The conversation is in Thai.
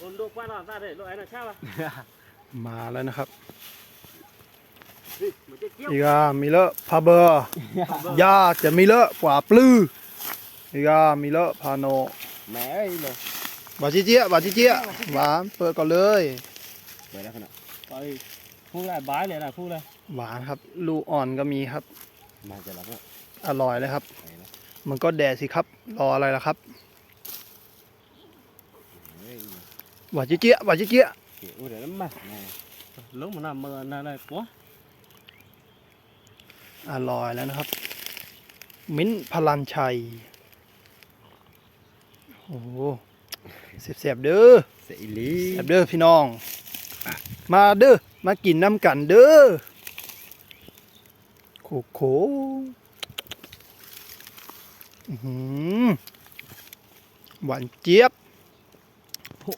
Còn đồ qua là ra để loại này sao à? มาแล้วนะครับ Đi, mà chết chiếu. อีกามีเลอะพาเบอร์ยาจะมีเลอะกว่าปลื้ออีกามีเลอะพาโน Mẹ ơi rồi. บาจิเจียบาจิเจียหวานเปิดก่อนเลย Vậy đó khả Rồi, phu lại bái này là phu đây. หวานครับ ลูกอ่อนก็มีครับ Mà chờ lắm ạ. อร่อยเลยครับ Đấy đó. มันก็แดดสิครับ รออะไรล่ะครับ Đấy, บาจิเจียบาจิเจีย kiểu ui đấy lắm mà. Này. Lúc mà nằm mơ này này quá. อร่อยแล้วนะครับ มิ้นท์พลันชัย โอ้โหเสียบๆเด้อ Sẽ lý. เสียบเด้อพี่น้อง มาเด้อมากินน้ำกันเด้อโคโคอื้อหือหวานเจี๊ยบ Ồ,